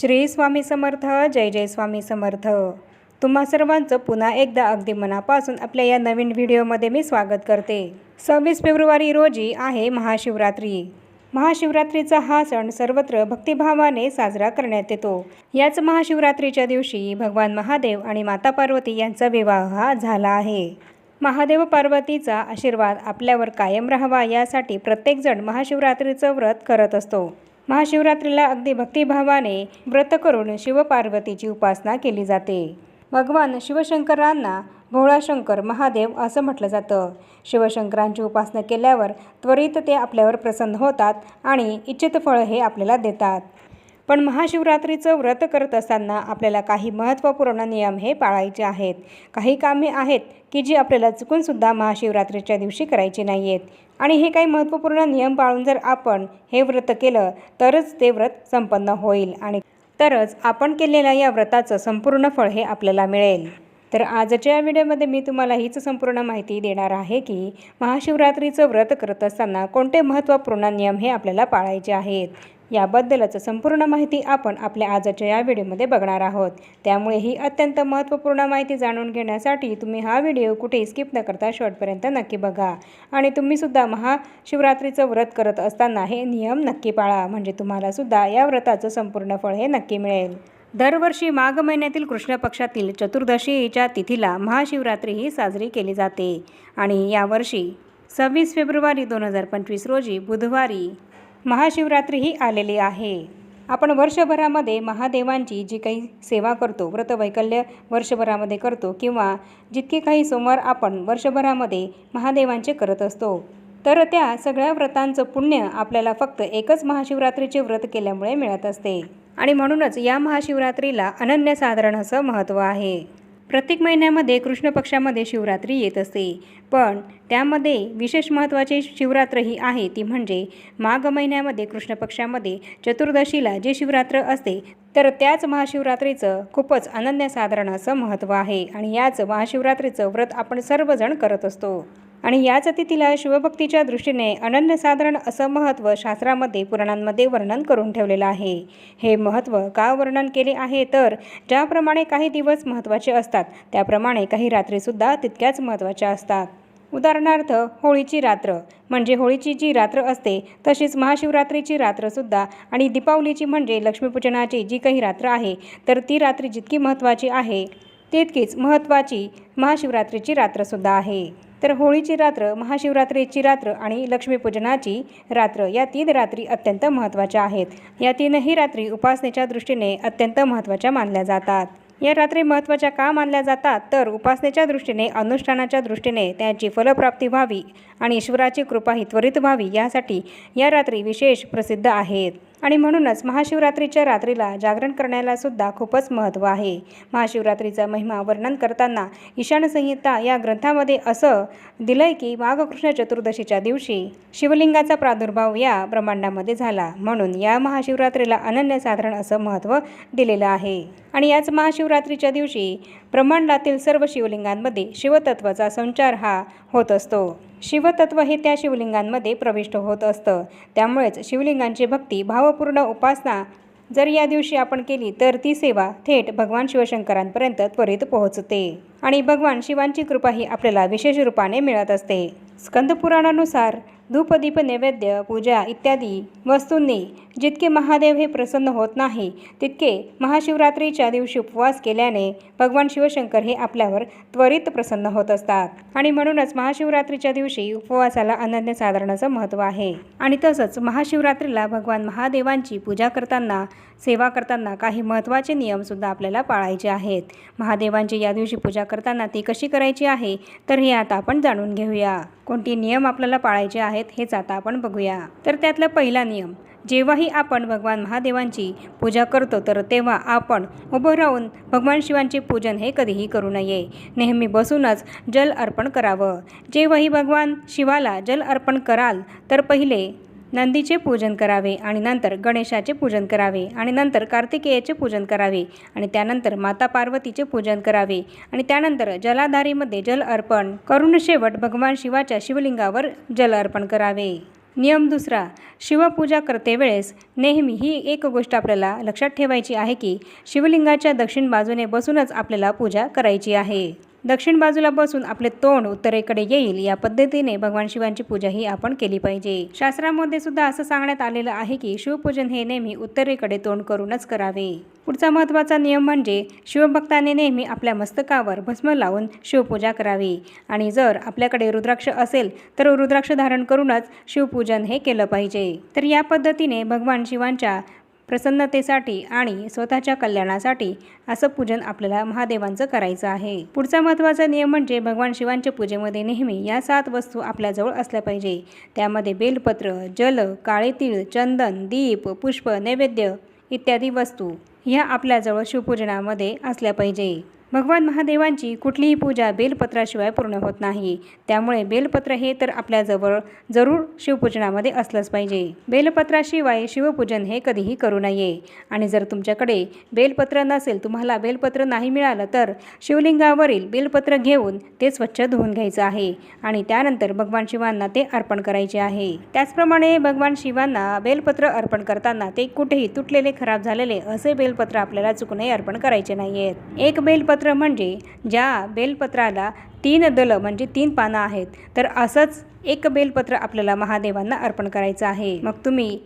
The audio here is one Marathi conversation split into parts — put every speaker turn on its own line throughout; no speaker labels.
श्री स्वामी समर्थ जय जय स्वामी समर्थ. तुम्हा सर्वांचं पुन्हा एकदा अगदी मनापासून आपल्या या नवीन व्हिडिओमध्ये मी स्वागत करते. सव्वीस फेब्रुवारी रोजी आहे महाशिवरात्री. महाशिवरात्रीचा हा सण सर्वत्र भक्तिभावाने साजरा करण्यात येतो. याच महाशिवरात्रीच्या दिवशी भगवान महादेव आणि माता पार्वती यांचा विवाह हा झाला आहे. महादेव पार्वतीचा आशीर्वाद आपल्यावर कायम राहावा यासाठी प्रत्येकजण महाशिवरात्रीचं व्रत करत असतो. महाशिवरात्रीला अगदी भक्तिभावाने व्रत करून शिवपार्वतीची उपासना केली जाते. भगवान शिवशंकरांना भोळाशंकर महादेव असं म्हटलं जातं. शिवशंकरांची उपासना केल्यावर त्वरित ते आपल्यावर प्रसन्न होतात आणि इच्छित फळ हे आपल्याला देतात. पण महाशिवरात्रीचं व्रत करत असताना आपल्याला काही महत्त्वपूर्ण नियम हे पाळायचे आहेत. काही कामे आहेत की जी आपल्याला चुकूनसुद्धा महाशिवरात्रीच्या दिवशी करायची नाही आहेत आणि हे काही महत्त्वपूर्ण नियम पाळून जर आपण हे व्रत केलं तरच ते व्रत संपन्न होईल आणि तरच आपण केलेल्या या व्रताचं संपूर्ण फळ हे आपल्याला मिळेल. तर आजच्या या व्हिडिओमध्ये मी तुम्हाला हीच संपूर्ण माहिती देणार आहे की महाशिवरात्रीचं व्रत करत असताना कोणते महत्त्वपूर्ण नियम हे आपल्याला पाळायचे आहेत. याबद्दलच संपूर्ण माहिती आपण आपल्या आजच्या या व्हिडिओमध्ये बघणार आहोत. त्यामुळे ही अत्यंत महत्त्वपूर्ण माहिती जाणून घेण्यासाठी तुम्ही हा व्हिडिओ कुठेही स्किप न करता शेवटपर्यंत नक्की बघा. आणि तुम्हीसुद्धा महाशिवरात्रीचं व्रत करत असताना हे नियम नक्की पाळा. म्हणजे तुम्हालासुद्धा या व्रताचं संपूर्ण फळ हे नक्की मिळेल. दरवर्षी माघ महिन्यातील कृष्ण पक्षातील चतुर्दशीच्या तिथीला महाशिवरात्री ही साजरी केली जाते. आणि यावर्षी सव्वीस फेब्रुवारी दोन हजार पंचवीस रोजी बुधवारी महाशिवरात्री ही आलेली आहे. आपण वर्षभरामध्ये महादेवांची जी काही सेवा करतो व्रतवैकल्य वर्षभरामध्ये करतो किंवा जितके काही सोमवार आपण वर्षभरामध्ये महादेवांचे करत असतो तर त्या सगळ्या व्रतांचं पुण्य आपल्याला फक्त एकच महाशिवरात्रीचे व्रत केल्यामुळे मिळत असते. आणि म्हणूनच या महाशिवरात्रीला अनन्यसाधारण असं महत्त्व आहे. प्रत्येक महिन्यामध्ये कृष्ण पक्षामध्ये शिवरात्री येत असते. पण त्यामध्ये विशेष महत्त्वाची शिवरात्र ही आहे ती म्हणजे माघ महिन्यामध्ये कृष्ण पक्षामध्ये चतुर्दशीला जे शिवरात्र असते तर त्याच महाशिवरात्रीचं खूपच अनन्यसाधारण असं महत्त्व आहे. आणि याच महाशिवरात्रीचं व्रत आपण सर्वजण करत असतो. आणि याच अतिथीला शिवभक्तीच्या दृष्टीने अनन्यसाधारण असं महत्त्व शास्त्रामध्ये पुराणांमध्ये वर्णन करून ठेवलेलं आहे. हे महत्त्व का वर्णन केले आहे? तर ज्याप्रमाणे काही दिवस महत्त्वाचे असतात त्याप्रमाणे काही रात्रीसुद्धा तितक्याच महत्त्वाच्या असतात. उदाहरणार्थ होळीची रात्र. म्हणजे होळीची जी रात्र असते तशीच महाशिवरात्रीची रात्रसुद्धा आणि दीपावलीची म्हणजे लक्ष्मीपूजनाची जी काही रात्र आहे तर ती रात्री जितकी महत्त्वाची आहे तितकीच महत्त्वाची महाशिवरात्रीची रात्रसुद्धा आहे. तर होळीची रात्र महाशिवरात्रीची रात्र आणि लक्ष्मीपूजनाची रात्र या तीन रात्री अत्यंत महत्त्वाच्या आहेत. या तीनही रात्री उपासनेच्या दृष्टीने अत्यंत महत्त्वाच्या मानल्या जातात. या रात्री महत्त्वाच्या का मानल्या जातात? तर उपासनेच्या दृष्टीने अनुष्ठानाच्या दृष्टीने त्यांची फलप्राप्ती व्हावी आणि ईश्वराची कृपाही त्वरित व्हावी यासाठी या रात्री विशेष प्रसिद्ध आहेत. आणि म्हणूनच महाशिवरात्रीच्या रात्रीला जागरण करण्याला सुद्धा खूपच महत्त्व आहे. महाशिवरात्रीचा महिमा वर्णन करताना ईशान संहिता या ग्रंथामध्ये असं दिलंय की माघकृष्ण चतुर्दशीच्या दिवशी शिवलिंगाचा प्रादुर्भाव या ब्रह्मांडामध्ये झाला. म्हणून या महाशिवरात्रीला अनन्यसाधारण असं महत्त्व दिलेलं आहे. आणि याच महाशिवरात्रीच्या दिवशी ब्रह्मांडातील सर्व शिवलिंगांमध्ये शिवतत्वाचा संचार हा होत असतो. शिवतत्व हे त्या शिवलिंगांमध्ये प्रविष्ट होत असतं. त्यामुळेच शिवलिंगांची भक्ती भावपूर्ण उपासना जर या दिवशी आपण केली तर ती सेवा थेट भगवान शिवशंकरांपर्यंत त्वरित पोहोचते. आणि भगवान शिवांची कृपा ही आपल्याला विशेष रूपाने मिळत असते. स्कंदपुराणानुसार धूपदीप नैवेद्य पूजा इत्यादी वस्तूंनी जितके महादेव हे प्रसन्न होत नाही तितके महाशिवरात्रीच्या दिवशी उपवास केल्याने भगवान शिवशंकर हे आपल्यावर त्वरित प्रसन्न होत असतात. आणि म्हणूनच महाशिवरात्रीच्या दिवशी उपवासाला अनन्यसाधारणाचं महत्त्व आहे. आणि तसंच महाशिवरात्रीला भगवान महादेवांची पूजा करताना सेवा करताना काही महत्त्वाचे नियमसुद्धा आपल्याला पाळायचे आहेत. महादेवांची या दिवशी पूजा करताना ती कशी करायची आहे तर हे आता आपण जाणून घेऊया. कोणते नियम आपल्याला पाळायचे आहेत? हेच आता आपण बघूया. तर त्यातला पहिला नियम जेव्हाही आपण भगवान महादेवांची पूजा करतो तर तेव्हा आपण उभं राहून भगवान शिवांचे पूजन हे कधीही करू नये. नेहमी बसूनच जल अर्पण करावं. जेव्हाही भगवान शिवाला जल अर्पण कराल तर पहिले नंदीचे पूजन करावे आणि नंतर गणेशाचे पूजन करावे आणि नंतर कार्तिकेयाचे पूजन करावे आणि त्यानंतर माता पार्वतीचे पूजन करावे आणि त्यानंतर जलाधारीमध्ये जल अर्पण. करून शेवट भगवान शिवाच्या शिवलिंगावर जल अर्पण करावे. नियम दुसरा शिवपूजा करते वेळेस नेहमी ही एक गोष्ट आपल्याला लक्षात ठेवायची आहे की शिवलिंगाच्या दक्षिण बाजूने बसूनच आपल्याला पूजा करायची आहे. दक्षिण बाजूला बसून आपले तोंड उत्तरेकडे येईल या पद्धतीने भगवान शिवांची पूजा ही आपण केली पाहिजे. शास्त्रामध्ये सुद्धा असं सांगण्यात आलेलं आहे की शिवपूजन हे नेहमी उत्तरेकडे तोंड करूनच करावे. पुढचा महत्त्वाचा नियम म्हणजे शिवभक्ताने नेहमी आपल्या मस्तकावर भस्म लावून शिवपूजा करावी. आणि जर आपल्याकडे रुद्राक्ष असेल तर रुद्राक्ष धारण करूनच शिवपूजन हे केलं पाहिजे. तर या पद्धतीने भगवान शिवांच्या प्रसन्नतेसाठी आणि स्वतःच्या कल्याणासाठी असं पूजन आपल्याला महादेवांचं करायचं आहे. पुढचा महत्त्वाचा नियम म्हणजे भगवान शिवांच्या पूजेमध्ये नेहमी या सात वस्तू आपल्याजवळ असल्या पाहिजे. त्यामध्ये बेलपत्र जल काळे तीळ चंदन दीप पुष्प नैवेद्य इत्यादी वस्तू ह्या आपल्याजवळ शिवपूजनामध्ये असल्या पाहिजे. भगवान महादेवांची कुठलीही पूजा बेलपत्राशिवाय पूर्ण होत नाही. त्यामुळे बेलपत्र हे तर आपल्याजवळ जरूर शिवपूजनामध्ये असलंच पाहिजे. बेलपत्राशिवाय शिवपूजन हे कधीही करू नये. आणि जर तुमच्याकडे बेलपत्र नसेल तुम्हाला बेलपत्र नाही मिळालं तर शिवलिंगावरील बेलपत्र घेऊन ते स्वच्छ धुवून घ्यायचं आहे. आणि त्यानंतर भगवान शिवांना ते अर्पण करायचे आहे. त्याचप्रमाणे भगवान शिवांना बेलपत्र अर्पण करताना ते कुठेही तुटलेले खराब झालेले असे बेलपत्र आपल्याला चुकूनही अर्पण करायचे नाही आहेत एक बेलपत्र बेलपत्र म्हणजे ज्या बेलपत्राला तीन दल म्हणजे तीन पानं आहेत तर असंच एक बेलपत्र आपल्याला महादेवांना अर्पण करायचं आहे. मग तुम्ही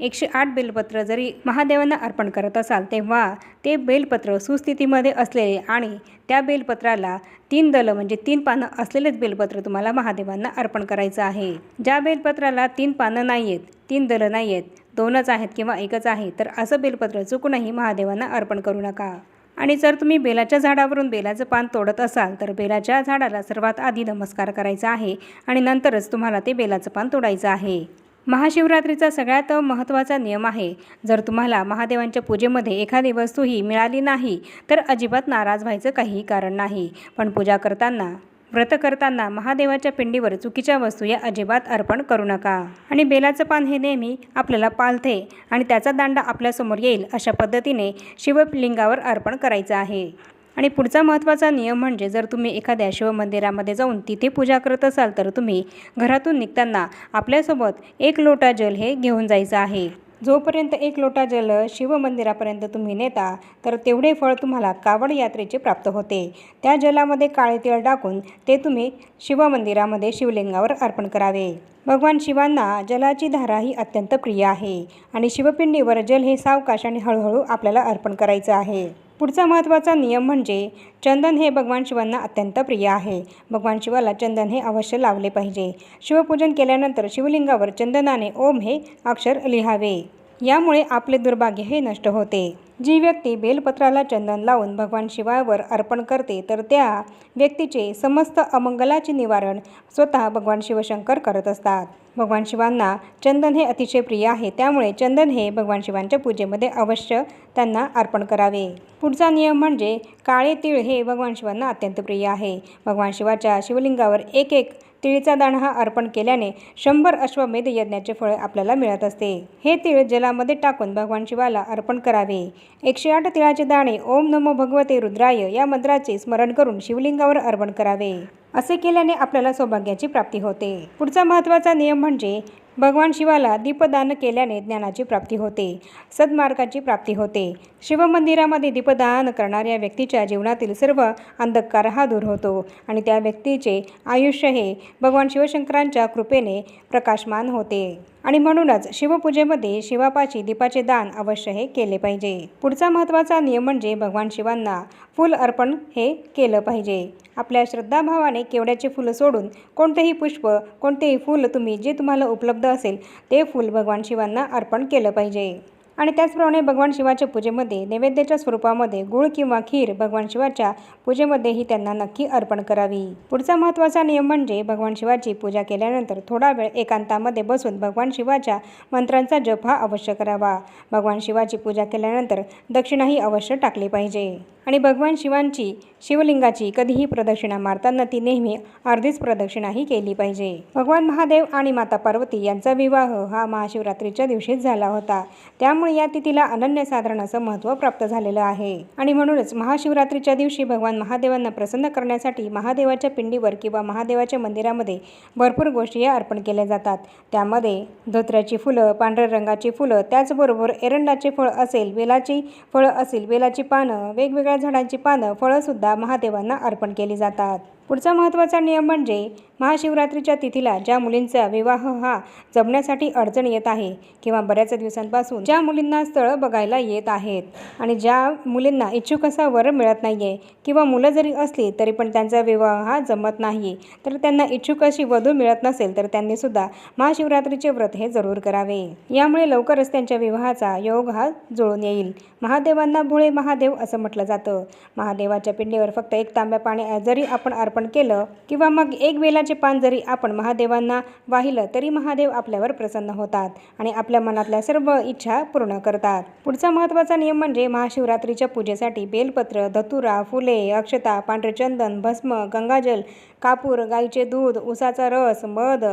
एकशे आठ बेलपत्र जरी महादेवांना अर्पण करत असाल तेव्हा ते बेलपत्र सुस्थितीमध्ये असलेले आणि त्या बेलपत्राला तीन दलं म्हणजे तीन पानं असलेलेच बेलपत्र तुम्हाला महादेवांना अर्पण करायचं आहे. ज्या बेलपत्राला तीन पानं नाही आहेत तीन दलं नाही आहेत दोनच आहेत किंवा एकच आहे तर असं बेलपत्र चुकूनही महादेवांना अर्पण करू नका. आणि जर तुम्ही बेलाच्या झाडावरून बेलाचं पान तोडत असाल तर बेलाच्या झाडाला सर्वात आधी नमस्कार करायचा आहे आणि नंतरच तुम्हाला ते बेलाचं पान तोडायचं आहे. महाशिवरात्रीचा सगळ्यात महत्त्वाचा नियम आहे. जर तुम्हाला महादेवांच्या पूजेमध्ये एखादी वस्तूही मिळाली नाही तर अजिबात नाराज व्हायचं काहीही कारण नाही. पण पूजा करताना व्रत करताना महादेवाच्या पिंडीवर चुकीच्या वस्तू या अजिबात अर्पण करू नका. आणि बेलाचं पान हे नेहमी आपल्याला पालथे आणि त्याचा दांडा आपल्यासमोर येईल अशा पद्धतीने शिवलिंगावर अर्पण करायचं आहे. आणि पुढचा महत्त्वाचा नियम म्हणजे जर तुम्ही एखाद्या शिवमंदिरामध्ये जाऊन तिथे पूजा करत असाल तर तुम्ही घरातून निघताना आपल्यासोबत एक लोटा जल हे घेऊन जायचं आहे. जोपर्यंत एक लोटा जल शिवमंदिरापर्यंत तुम्ही नेता तर तेवढे फळ तुम्हाला कावड यात्रेचे प्राप्त होते. त्या जलामध्ये काळे तिळ टाकून ते तुम्ही शिवमंदिरामध्ये शिवलिंगावर अर्पण करावे. भगवान शिवांना जलाची धारा ही अत्यंत प्रिय आहे आणि शिवपिंडीवर जल हे सावकाश आणि हळूहळू आपल्याला अर्पण करायचं आहे. पुढचा महत्त्वाचा नियम म्हणजे चंदन हे भगवान शिवांना अत्यंत प्रिय आहे. भगवान शिवाला चंदन हे अवश्य लावले पाहिजे. शिवपूजन केल्यानंतर शिवलिंगावर चंदनाने ओम हे अक्षर लिहावे. यामुळे आपले दुर्भाग्य हे नष्ट होते. जी व्यक्ती बेलपत्राला चंदन लावून भगवान शिवावर अर्पण करते तर त्या व्यक्तीचे समस्त अमंगलाचे निवारण स्वतः भगवान शिवशंकर करत असतात. भगवान शिवांना चंदन हे अतिशय प्रिय आहे. त्यामुळे चंदन हे भगवान शिवांच्या पूजेमध्ये अवश्य त्यांना अर्पण करावे. पुढचा नियम म्हणजे काळे तीळ हे भगवान शिवांना अत्यंत प्रिय आहे. भगवान शिवाच्या शिवलिंगावर एक एक तिळीचा दाणा हा अर्पण केल्याने शंभर अश्वमेध यज्ञाचे फळ आपल्याला मिळत असते. हे तिळ जलामध्ये टाकून भगवान शिवाला अर्पण करावे. एकशे आठ तिळाचे दाणे ओम नमो भगवते रुद्राय या मंत्राचे स्मरण करून शिवलिंगावर अर्पण करावे. असे केल्याने आपल्याला सौभाग्याची प्राप्ती होते. पुढचा महत्त्वाचा नियम म्हणजे भगवान शिवाला दीपदान केल्याने ज्ञानाची प्राप्ती होते सद्मार्गाची प्राप्ती होते. शिवमंदिरामध्ये दीपदान करणाऱ्या व्यक्तीच्या जीवनातील सर्व अंधकार हा दूर होतो आणि त्या व्यक्तीचे आयुष्य हे भगवान शिवशंकरांच्या कृपेने प्रकाशमान होते. आणि म्हणूनच शिवपूजेमध्ये शिवापाची दीपाचे दान अवश्य हे केले पाहिजे. पुढचा महत्त्वाचा नियम म्हणजे भगवान शिवांना फूल अर्पण हे केलं पाहिजे. आपल्या श्रद्धाभावाने केवड्याचे फुलं सोडून कोणतेही पुष्प कोणतेही फूल तुम्ही जे तुम्हाला उपलब्ध असेल ते फूल भगवान शिवांना अर्पण केलं पाहिजे. आणि त्याचप्रमाणे भगवान शिवाच्या पूजेमध्ये नैवेद्याच्या स्वरूपामध्ये गुळ किंवा खीर भगवान शिवाच्या पूजेमध्येही त्यांना नक्की अर्पण करावी. पुढचा महत्त्वाचा नियम म्हणजे भगवान शिवाची पूजा केल्यानंतर थोडा वेळ एकांतामध्ये बसून भगवान शिवाच्या मंत्रांचा जप हा अवश्य करावा. भगवान शिवाची पूजा केल्यानंतर दक्षिणाही अवश्य टाकली पाहिजे. आणि भगवान शिवांची शिवलिंगाची कधीही प्रदक्षिणा मारताना ती नेहमी अर्धीच प्रदक्षिणाही केली पाहिजे. भगवान महादेव आणि माता पार्वती यांचा विवाह हा महाशिवरात्रीच्या दिवशीच झाला होता. त्यामुळे त्यामुळे या तिथीला अनन्यसाधारण असं महत्त्व प्राप्त झालेलं आहे. आणि म्हणूनच महाशिवरात्रीच्या दिवशी भगवान महादेवांना प्रसन्न करण्यासाठी महादेवाच्या पिंडीवर किंवा महादेवाच्या मंदिरामध्ये भरपूर गोष्टी या अर्पण केल्या जातात. त्यामध्ये धोत्र्याची फुलं पांढऱ्या रंगाची फुलं त्याचबरोबर एरंडाचे फळ असेल वेलाची फळं असेल वेलाची पानं वेगवेगळ्या झाडांची पानं फळंसुद्धा महादेवांना अर्पण केली जातात. पुढचा महत्त्वाचा नियम म्हणजे महाशिवरात्रीच्या तिथीला ज्या मुलींचा विवाह हा जमण्यासाठी अडचण येत आहे किंवा बऱ्याच दिवसांपासून ज्या मुलींना स्थळं बघायला येत आहेत आणि ज्या मुलींना इच्छुक असा वर मिळत नाही आहे किंवा मुलं जरी असली तरी पण त्यांचा विवाह हा जमत नाही तर त्यांना इच्छुक अशी वधू मिळत नसेल तर त्यांनीसुद्धा महाशिवरात्रीचे व्रत हे जरूर करावे. यामुळे लवकरच त्यांच्या विवाहाचा योग हा जुळून येईल. महादेवांना भोळे महादेव असं म्हटलं जातं. महादेवाच्या पिंडीवर फक्त एक तांब्या पाणी जरी आपण अर्पण केलं किंवा मग एक वेलाचे पान जरी आपण महादेवांना वाहिलं तरी महादेव आपल्यावर प्रसन्न होतात आणि आपल्या मनातल्या सर्व इच्छा पूर्ण करतात. पुढचा महत्त्वाचा नियम म्हणजे महाशिवरात्रीच्या पूजेसाठी बेलपत्र धतुरा फुले अक्षता पांढरे चंदन भस्म गंगाजल कापूर गाईचे दूध उसाचा रस मध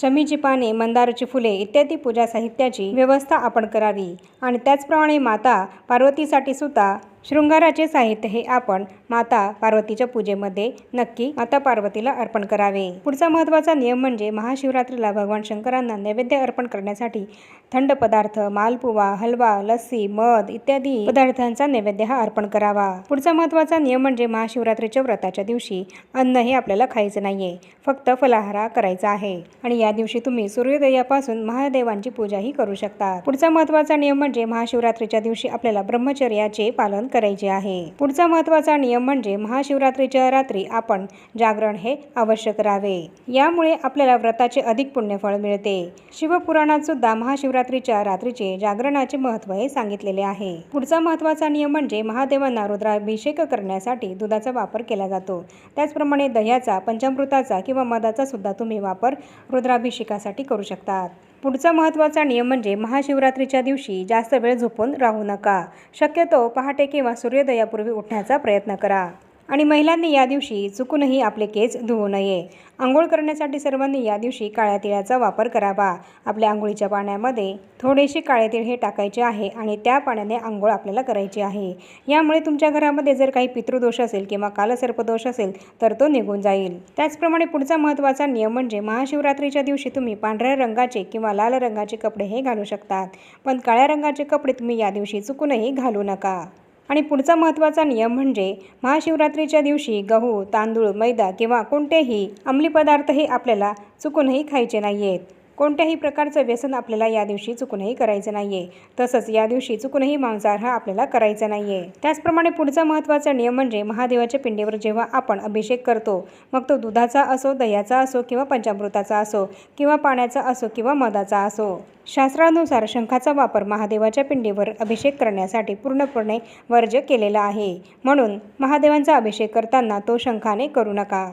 शमीची पाने मंदारची फुले इत्यादी पूजा साहित्याची व्यवस्था आपण करावी. आणि त्याचप्रमाणे माता पार्वतीसाठी सुद्धा शृंगाराचे साहित्य हे आपण माता पार्वतीच्या पूजेमध्ये नक्की माता पार्वतीला अर्पण करावे. पुढचा महत्त्वाचा नियम म्हणजे महाशिवरात्रीला भगवान शंकरांना नैवेद्य अर्पण करण्यासाठी थंड पदार्थ मालपुवा हलवा लस्सी मध इत्यादी पदार्थांचा नैवेद्य हा अर्पण करावा. पुढचा महत्त्वाचा नियम म्हणजे महाशिवरात्रीच्या व्रताच्या दिवशी अन्न हे आपल्याला खायचं नाहीये फक्त फलाहारा करायचा आहे. आणि या दिवशी तुम्ही सूर्योदयापासून महादेवांची पूजाही करू शकता. पुढचा महत्त्वाचा नियम म्हणजे महाशिवरात्रीच्या दिवशी आपल्याला ब्रह्मचर्याचे पालन करायचे आहे. पुढचा महत्त्वाचा नियम म्हणजे महाशिवरात्रीच्या रात्री आपण जागरण हे अवश्य करावे यामुळे आपल्याला व्रताचे अधिक पुण्यफळ मिळते. शिवपुराणात सुद्धा महाशिवरात्रीच्या रात्रीचे जागरणाचे महत्त्व हे सांगितलेले आहे. पुढचा महत्त्वाचा नियम म्हणजे महादेवांना रुद्राभिषेक करण्यासाठी दुधाचा वापर केला जातो. त्याचप्रमाणे दह्याचा पंचामृताचा किंवा मधाचा सुद्धा तुम्ही वापर रुद्राभिषेकासाठी करू शकतात. पुढचा महत्त्वाचा नियम म्हणजे महाशिवरात्रीच्या दिवशी जास्त वेळ झोपून राहू नका. शक्यतो पहाटे किंवा सूर्योदयापूर्वी उठण्याचा प्रयत्न करा. आणि महिलांनी या दिवशी चुकूनही आपले केस धुवू नये. आंघोळ करण्यासाठी सर्वांनी या दिवशी काळ्या तिळाचा वापर करावा. आपल्या आंघोळीच्या पाण्यामध्ये थोडेसे काळे तिळ हे टाकायचे आहे आणि त्या पाण्याने आंघोळ आपल्याला करायची आहे. यामुळे तुमच्या घरामध्ये जर काही पितृदोष असेल किंवा कालसर्पदोष असेल तर तो निघून जाईल. त्याचप्रमाणे पुढचा महत्त्वाचा नियम म्हणजे महाशिवरात्रीच्या दिवशी तुम्ही पांढऱ्या रंगाचे किंवा लाल रंगाचे कपडे हे घालू शकतात पण काळ्या रंगाचे कपडे तुम्ही या दिवशी चुकूनही घालू नका. आणि पुढचा महत्त्वाचा नियम म्हणजे महाशिवरात्रीच्या दिवशी गहू तांदूळ मैदा किंवा कोणतेही अंमली पदार्थ हे आपल्याला चुकूनही खायचे नाही आहेत कोणत्याही प्रकारचं व्यसन आपल्याला या दिवशी चुकूनही करायचं नाही आहे तसंच या दिवशी चुकूनही मांसाहार हा आपल्याला करायचा नाही आहे त्याचप्रमाणे पुढचा महत्त्वाचा नियम म्हणजे महादेवाच्या पिंडीवर जेव्हा आपण अभिषेक करतो मग तो दुधाचा असो दह्याचा असो किंवा पंचामृताचा असो किंवा पाण्याचा असो किंवा मधाचा असो. शास्त्रानुसार शंखाचा वापर महादेवाच्या पिंडीवर अभिषेक करण्यासाठी पूर्णपणे वर्ज्य केलेला आहे. म्हणून महादेवांचा अभिषेक करताना तो शंखाने करू नका.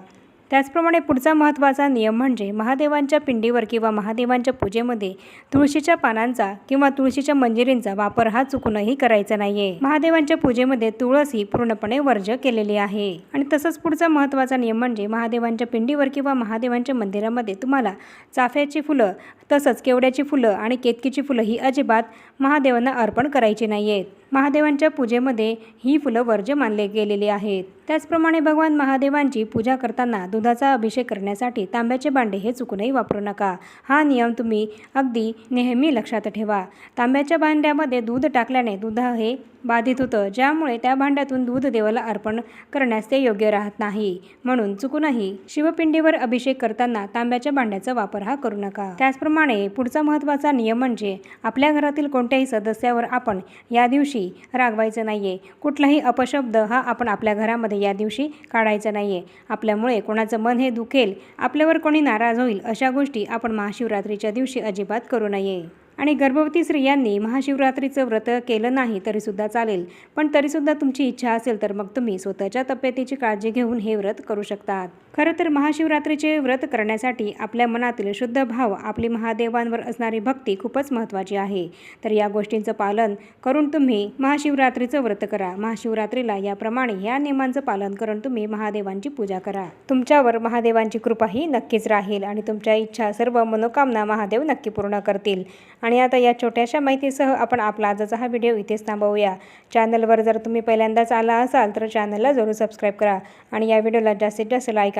त्याचप्रमाणे पुढचा महत्त्वाचा नियम म्हणजे महादेवांच्या पिंडीवर किंवा महादेवांच्या पूजेमध्ये तुळशीच्या पानांचा किंवा तुळशीच्या मंजिरींचा वापर हा चुकूनही करायचा नाहीये. महादेवांच्या पूजेमध्ये तुळस ही पूर्णपणे वर्ज्य केलेली आहे. आणि तसंच पुढचा महत्त्वाचा नियम म्हणजे महादेवांच्या पिंडीवर किंवा महादेवांच्या मंदिरामध्ये तुम्हाला चाफ्याची फुलं तसंच केवड्याची फुलं आणि केतकीची फुलं ही अजिबात महादेवांना अर्पण करायची नाही आहेत महादेवांच्या पूजेमध्ये ही फुलं वर्ज्य मानले गेलेली आहेत. त्याचप्रमाणे भगवान महादेवांची पूजा करताना दुधाचा अभिषेक करण्यासाठी तांब्याचे भांडे हे चुकूनही वापरू नका. हा नियम तुम्ही अगदी नेहमी लक्षात ठेवा. तांब्याच्या भांड्यामध्ये दूध टाकल्याने दूध हे बाधित होतं. ज्यामुळे त्या भांड्यातून दूध देवाला अर्पण करण्यास ते योग्य राहत नाही. म्हणून चुकूनही शिवपिंडीवर अभिषेक करताना तांब्याच्या भांड्याचा वापर हा करू नका. त्याचप्रमाणे पुढचा महत्त्वाचा नियम म्हणजे आपल्या घरातील कोणत्याही सदस्यावर आपण या दिवशी रागवायचं नाही आहे कुठलाही अपशब्द हा आपण आपल्या घरामध्ये या दिवशी काढायचा नाही आहे आपल्यामुळे कोणाचं मन हे दुखेल आपल्यावर कोणी नाराज होईल अशा गोष्टी आपण महाशिवरात्रीच्या दिवशी अजिबात करू नये. आणि गर्भवती स्त्रियांनी महाशिवरात्रीचं व्रत केलं नाही तरीसुद्धा चालेल. पण तरीसुद्धा तुमची इच्छा असेल तर मग तुम्ही स्वतःच्या तब्येतीची काळजी घेऊन हे व्रत करू शकतात. खरं तर महाशिवरात्रीचे व्रत करण्यासाठी आपल्या मनातील शुद्ध भाव आपली महादेवांवर असणारी भक्ती खूपच महत्त्वाची आहे. तर या गोष्टींचं पालन करून तुम्ही महाशिवरात्रीचं व्रत करा. महाशिवरात्रीला याप्रमाणे या नियमांचं पालन करून तुम्ही महादेवांची पूजा करा. तुमच्यावर महादेवांची कृपाही नक्कीच राहील आणि तुमच्या इच्छा सर्व मनोकामना महादेव नक्की पूर्ण करतील. आणि आता या छोट्याशा माहितीसह आपण आपला आजचा हा व्हिडिओ इथेच थांबवूया. चॅनलवर जर तुम्ही पहिल्यांदाच आला असाल तर चॅनलला जरूर सबस्क्राईब करा आणि या व्हिडिओला जास्तीत जास्त लाईक